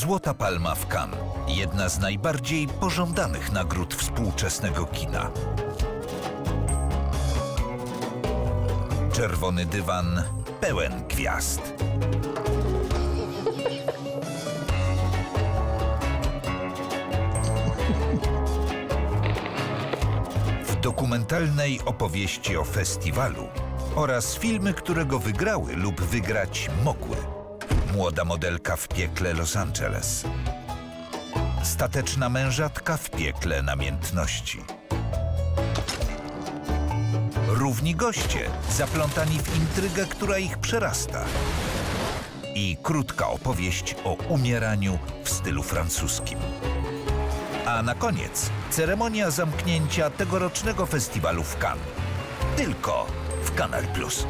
Złota Palma w Cannes. Jedna z najbardziej pożądanych nagród współczesnego kina. Czerwony dywan pełen gwiazd. W dokumentalnej opowieści o festiwalu oraz filmy, które go wygrały lub wygrać mogły. Młoda modelka w piekle Los Angeles. Stateczna mężatka w piekle namiętności. Równi goście, zaplątani w intrygę, która ich przerasta. I krótka opowieść o umieraniu w stylu francuskim. A na koniec ceremonia zamknięcia tegorocznego festiwalu w Cannes. Tylko w Kanal Plus.